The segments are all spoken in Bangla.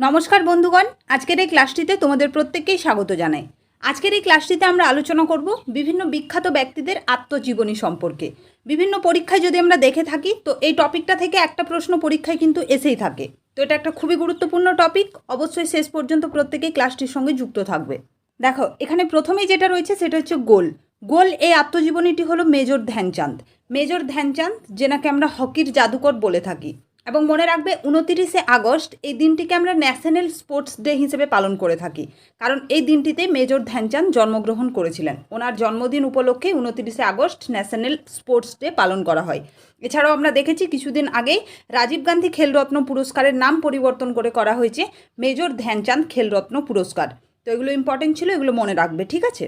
নমস্কার বন্ধুগণ, আজকের এই ক্লাসটিতে তোমাদের প্রত্যেককেই স্বাগত জানাই। আজকের এই ক্লাসটিতে আমরা আলোচনা করব বিভিন্ন বিখ্যাত ব্যক্তিদের আত্মজীবনী সম্পর্কে। বিভিন্ন পরীক্ষায় যদি আমরা দেখে থাকি, তো এই টপিকটা থেকে একটা প্রশ্ন পরীক্ষায় কিন্তু এসেই থাকে। তো এটা একটা খুবই গুরুত্বপূর্ণ টপিক, অবশ্যই শেষ পর্যন্ত প্রত্যেকেই ক্লাসটির সঙ্গে যুক্ত থাকবে। দেখো, এখানে প্রথমেই যেটা রয়েছে সেটা হচ্ছে গোল। গোল এই আত্মজীবনীটি হলো মেজর ধ্যানচাঁদ। মেজর ধ্যানচাঁদ, যেনাকে আমরা হকির জাদুকর বলে থাকি। এবং মনে রাখবে উনতিরিশে আগস্ট এই দিনটিকে আমরা ন্যাশনাল স্পোর্টস ডে হিসেবে পালন করে থাকি। কারণ এই দিনটিতে মেজর ধ্যানচাঁদ জন্মগ্রহণ করেছিলেন। ওনার জন্মদিন উপলক্ষে উনতিরিশে আগস্ট ন্যাশনাল স্পোর্টস ডে পালন করা হয়। এছাড়াও আমরা দেখেছি কিছুদিন আগেই রাজীব গান্ধী খেলরত্ন পুরস্কারের নাম পরিবর্তন করে করা হয়েছে মেজর ধ্যানচাঁদ খেলরত্ন পুরস্কার। তো এগুলো ইম্পর্টেন্ট ছিল, এগুলো মনে রাখবে, ঠিক আছে?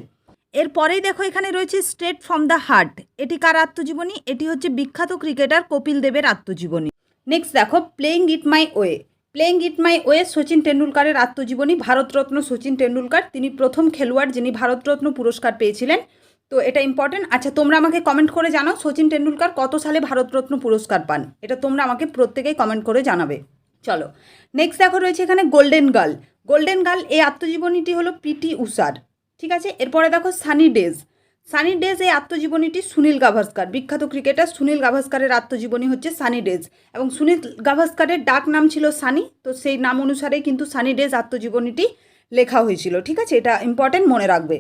এরপরেই দেখো এখানে রয়েছে স্ট্রেট ফ্রম দ্য হার্ট এটি কার আত্মজীবনী? এটি হচ্ছে বিখ্যাত ক্রিকেটার কপিল দেবের আত্মজীবনী। নেক্সট দেখো playing it my way playing it my way Sachin টেন্ডুলকারের আত্মজীবনী, ভারতরত্ন সচিন টেন্ডুলকার তিনি প্রথম খেলোয়াড় যিনি ভারতরত্ন পুরস্কার পেয়েছিলেন। তো এটা ইম্পর্টেন্ট আচ্ছা তোমরা আমাকে কমেন্ট করে জানাও সচিন টেন্ডুলকার কত সালে ভারতরত্ন পুরস্কার পান? এটা তোমরা আমাকে প্রত্যেকেই কমেন্ট করে জানাবে। চলো নেক্সট দেখো রয়েছে এখানে গোল্ডেন গার্ল গোল্ডেন গার্ল এই আত্মজীবনীটি হলো পিটি উষার ঠিক আছে? এরপরে দেখো সানি ডেজ সানি ডেজ এই আত্মজীবনীটি সুনীল গাভাস্কার। বিখ্যাত ক্রিকেটার সুনীল গাভাস্কারের আত্মজীবনী হচ্ছে সানি ডেজ। এবং সুনীল গাভাস্কারের ডাক নাম ছিল সানি, তো সেই নাম অনুসারেই কিন্তু সানি ডেজ আত্মজীবনীটি লেখা হয়েছিল। ঠিক আছে? এটা ইম্পর্টেন্ট মনে রাখবে।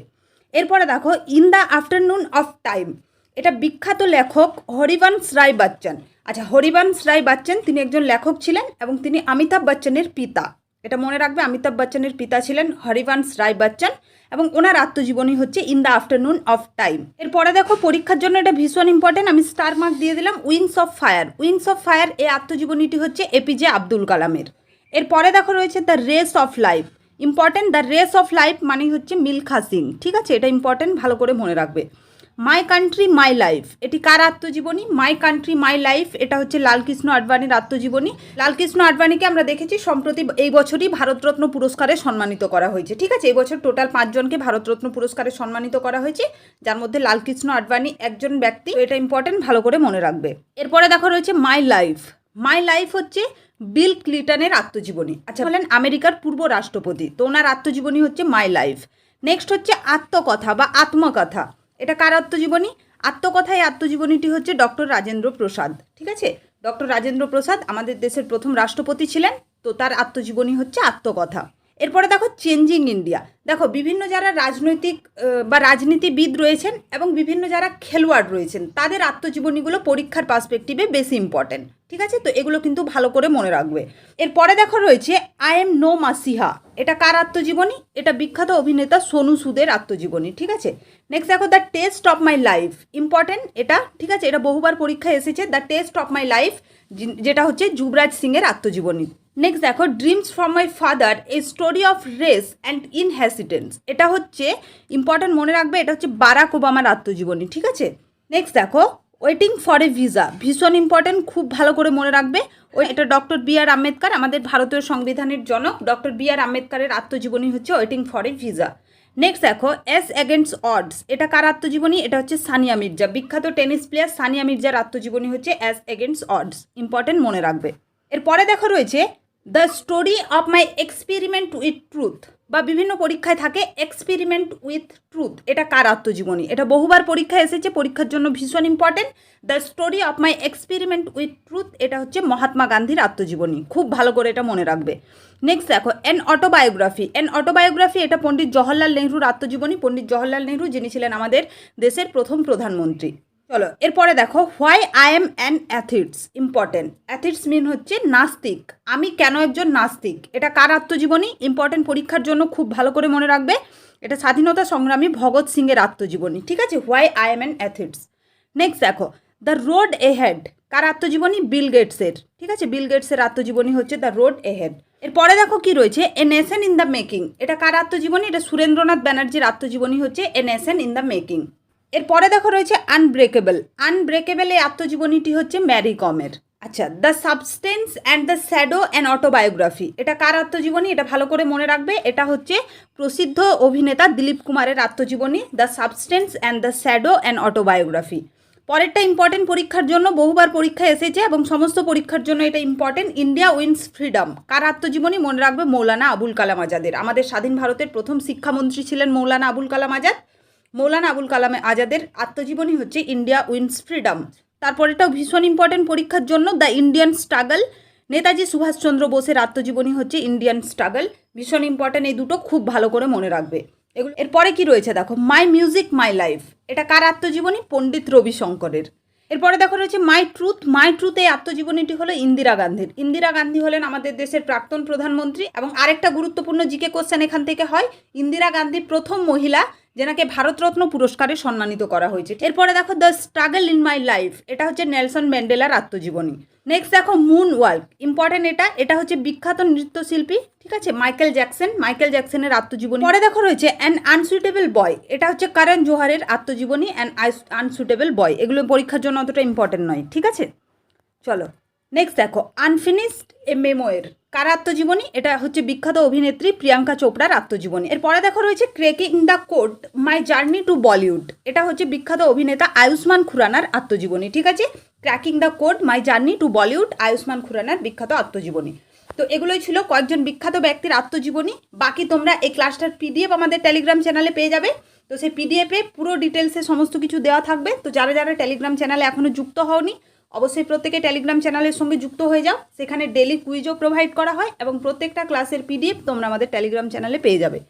এরপরে দেখো, in the afternoon of time. এটা বিখ্যাত লেখক হরিবংশ রায় বচ্চন আচ্ছা হরিবংশ রায় বচ্চন তিনি একজন লেখক ছিলেন এবং তিনি অমিতাভ বচ্চনের পিতা। এটা মনে রাখবে, অমিতাভ বচ্চনের পিতা ছিলেন হরিবংশ রায় বচ্চন এবং ওনার আত্মজীবনী হচ্ছে in the afternoon of time. এরপরে দেখো, পরীক্ষার জন্য এটা ভীষণ ইম্পর্টেন্ট আমি স্টার মার্ক দিয়ে দিলাম, wings of fire. Wings of fire, এই আত্মজীবনীটি হচ্ছে এপিজে আব্দুল কালামের। এরপরে দেখো, রয়েছে the race of life. Important the race of life মানে হচ্ছে মিলখা সিং। ঠিক আছে? এটা ইম্পর্টেন্ট ভালো করে মনে রাখবে। মাই কান্ট্রি মাই লাইফ এটি কার আত্মজীবনী? মাই কান্ট্রি মাই লাইফ এটা হচ্ছে লালকৃষ্ণ আডবাণীর আত্মজীবনী। লালকৃষ্ণ আডবাণীকে আমরা দেখেছি সম্প্রতি এই বছরই ভারতরত্ন পুরস্কারে সম্মানিত করা হয়েছে, ঠিক আছে? এই বছর টোটাল পাঁচজনকে ভারতরত্ন পুরস্কারে সম্মানিত করা হয়েছে, যার মধ্যে লালকৃষ্ণ আডবাণী একজন ব্যক্তি এটা ইম্পর্টেন্ট ভালো করে মনে রাখবে। এরপরে দেখো রয়েছে মাই লাইফ মাই লাইফ হচ্ছে বিল ক্লিটনের আত্মজীবনী। আচ্ছা বলেন আমেরিকার পূর্ব রাষ্ট্রপতি, তো ওনার আত্মজীবনী হচ্ছে মাই লাইফ নেক্সট হচ্ছে আত্মকথা বা আত্মকথা। এটা কার আত্মজীবনী? আত্মকথায় আত্মজীবনীটি হচ্ছে ডক্টর রাজেন্দ্র প্রসাদ, ঠিক আছে? ডক্টর রাজেন্দ্র প্রসাদ আমাদের দেশের প্রথম রাষ্ট্রপতি ছিলেন, তো তার আত্মজীবনী হচ্ছে আত্মকথা। এরপরে দেখো চেঞ্জিং ইন্ডিয়া দেখো বিভিন্ন যারা রাজনৈতিক বা রাজনীতিবিদ রয়েছেন এবং বিভিন্ন যারা খেলোয়াড় রয়েছেন, তাদের আত্মজীবনীগুলো পরীক্ষার পার্সপেক্টিভে বেশি ইম্পর্টেন্ট ঠিক আছে? তো এগুলো কিন্তু ভালো করে মনে রাখবে। এরপরে দেখো রয়েছে আই এম নো মাসিহা এটা কার আত্মজীবনী? এটা বিখ্যাত অভিনেতা সোনু সুদের আত্মজীবনী। ঠিক আছে? নেক্সট দেখো the test of my life important এটা। ঠিক আছে? এটা বহুবার পরীক্ষায় এসেছে। The test of my life যেটা হচ্ছে যুবরাজ সিংয়ের আত্মজীবনী। নেক্সট দেখো dreams from my father a story of race and inheritance এটা হচ্ছে ইম্পর্টেন্ট মনে রাখবে, এটা হচ্ছে বারাক ওবামার আত্মজীবনী, ঠিক আছে? নেক্সট দেখো ওয়েটিং ফর এ ভিসা ভীষণ ইম্পর্টেন্ট খুব ভালো করে মনে রাখবে। ওই এটা ডক্টর বি আর আম্বেদকর, আমাদের ভারতীয় সংবিধানের জনক। ডক্টর বি আর আম্বেদকরের আত্মজীবনী হচ্ছে waiting for a visa next দেখো এস এগেন্স্ট অডস এটা কার আত্মজীবনী? এটা হচ্ছে সানিয়া মির্জা। বিখ্যাত টেনিস প্লেয়ার সানিয়া মির্জার আত্মজীবনী হচ্ছে অ্যাস এগেন্স্ট অডস ইম্পর্টেন্ট মনে রাখবে। এরপরে দেখো রয়েছে the story of my experiment with truth বা বিভিন্ন পরীক্ষায় থাকে এক্সপেরিমেন্ট উইথ ট্রুথ এটা কার আত্মজীবনী? এটা বহুবার পরীক্ষায় এসেছে, পরীক্ষার জন্য ভীষণ important the story of my experiment with truth এটা হচ্ছে মহাত্মা গান্ধীর আত্মজীবনী। খুব ভালো করে এটা মনে রাখবে। নেক্সট দেখো এন অটোবায়োগ্রাফি এন অটোবায়োগ্রাফি এটা পণ্ডিত জওহরলাল নেহরুর আত্মজীবনী। পণ্ডিত জওহরলাল নেহরু যিনি ছিলেন আমাদের দেশের প্রথম প্রধানমন্ত্রী। চলো, এরপরে দেখো why I am an atheist important atheist mean হচ্ছে নাস্তিক। আমি কেন একজন নাস্তিক? এটা কার আত্মজীবনী? ইম্পর্টেন্ট পরীক্ষার জন্য খুব ভালো করে মনে রাখবে। এটা স্বাধীনতা সংগ্রামী ভগৎ সিংয়ের আত্মজীবনী, ঠিক আছে? Why I am an atheist next দেখো দ্য রোড এহেড কার আত্মজীবনী? বিল গেটসের ঠিক আছে? বিল গেটসের আত্মজীবনী হচ্ছে দ্য রোড এহেড এরপরে দেখো কি রয়েছে? A nation in the making এটা কার আত্মজীবনী? এটা সুরেন্দ্রনাথ ব্যানার্জির আত্মজীবনী হচ্ছে a nation in the making এরপরে দেখো রয়েছে আনব্রেকেবল আনব্রেকেবল এই আত্মজীবনীটি হচ্ছে ম্যারি কমের আচ্ছা the substance and the shadow and autobiography এটা কার আত্মজীবনী? এটা ভালো করে মনে রাখবে। এটা হচ্ছে প্রসিদ্ধ অভিনেতা দিলীপ কুমারের আত্মজীবনী the substance and the shadow and autobiography পরেরটা ইম্পর্টেন্ট পরীক্ষার জন্য, বহুবার পরীক্ষা এসেছে এবং সমস্ত পরীক্ষার জন্য এটা ইম্পর্টেন্ট ইন্ডিয়া উইন্স ফ্রিডম কার আত্মজীবনী? মনে রাখবে মৌলানা আবুল কালাম আজাদের। আমাদের স্বাধীন ভারতের প্রথম শিক্ষামন্ত্রী ছিলেন মৌলানা আবুল কালাম আজাদ। মৌলানা আবুল কালাম আজাদের আত্মজীবনী হচ্ছে ইন্ডিয়া উইন্স ফ্রিডম। তারপরেটাও ভীষণ ইম্পর্টেন্ট পরীক্ষার জন্য the Indian struggle. Netaji Subhash Chandra বোসের আত্মজীবনী হচ্ছে ইন্ডিয়ান স্ট্রাগল। ভীষণ ইম্পর্টেন্ট এই দুটো খুব ভালো করে মনে রাখবে। এগুলো এরপরে কি রয়েছে দেখো? মাই মিউজিক মাই লাইফ এটা কার আত্মজীবনী? পণ্ডিত রবিশঙ্করের। এরপরে দেখো রয়েছে মাই ট্রুথ মাই ট্রুথ এই আত্মজীবনীটি হলো ইন্দিরা গান্ধীর। ইন্দিরা গান্ধী হলেন আমাদের দেশের প্রাক্তন প্রধানমন্ত্রী এবং আরেকটা গুরুত্বপূর্ণ জিকে কোশ্চেন এখান থেকে হয়, ইন্দিরা গান্ধী প্রথম মহিলা যেনাকে ভারতরত্ন পুরস্কারে সম্মানিত করা হয়েছে। এরপরে দেখো the struggle in my life এটা হচ্ছে নেলসন ম্যান্ডেলার আত্মজীবনী। নেক্সট দেখো মুন ওয়ার্ক ইম্পর্টেন্ট এটা এটা হচ্ছে বিখ্যাত নৃত্যশিল্পী, ঠিক আছে? মাইকেল জ্যাকসন মাইকেল জ্যাকসনের আত্মজীবনী। পরে দেখো রয়েছে অ্যান আনসুইটেবল বয় এটা হচ্ছে কারণ জোহারের আত্মজীবনী অ্যান্ড আনসুইটেবল বয় এগুলো পরীক্ষার জন্য অতটা ইম্পর্টেন্ট নয়, ঠিক আছে? চলো নেক্সট দেখো আনফিনিশড এ মেমোয়ের কার আত্মজীবনী এটা হচ্ছে বিখ্যাত অভিনেত্রী প্রিয়াঙ্কা চোপড়ার আত্মজীবনী। এরপরে দেখো রয়েছে cracking the code my journey to Bollywood এটা হচ্ছে বিখ্যাত অভিনেতা আয়ুষ্মান খুরানার আত্মজীবনী, ঠিক আছে? Cracking the code my journey to Bollywood Ayushmann খুরানার বিখ্যাত আত্মজীবনী। তো এগুলোই ছিল কয়েকজন বিখ্যাত ব্যক্তির আত্মজীবনী। বাকি তোমরা এই ক্লাসটার পিডিএফ আমাদের টেলিগ্রাম চ্যানেলে পেয়ে যাবে। তো সেই পিডিএফে পুরো ডিটেলসে সমস্ত কিছু দেওয়া থাকবে। তো যারা যারা টেলিগ্রাম চ্যানেলে এখনও যুক্ত হওনি অবশ্যই প্রত্যেকে টেলিগ্রাম চ্যানেলের সঙ্গে যুক্ত হয়ে যাও। সেখানে ডেলি কুইজও প্রোভাইড করা হয় এবং প্রত্যেকটা ক্লাসের পিডিএফ তোমরা আমাদের টেলিগ্রাম চ্যানেলে পেয়ে যাবে।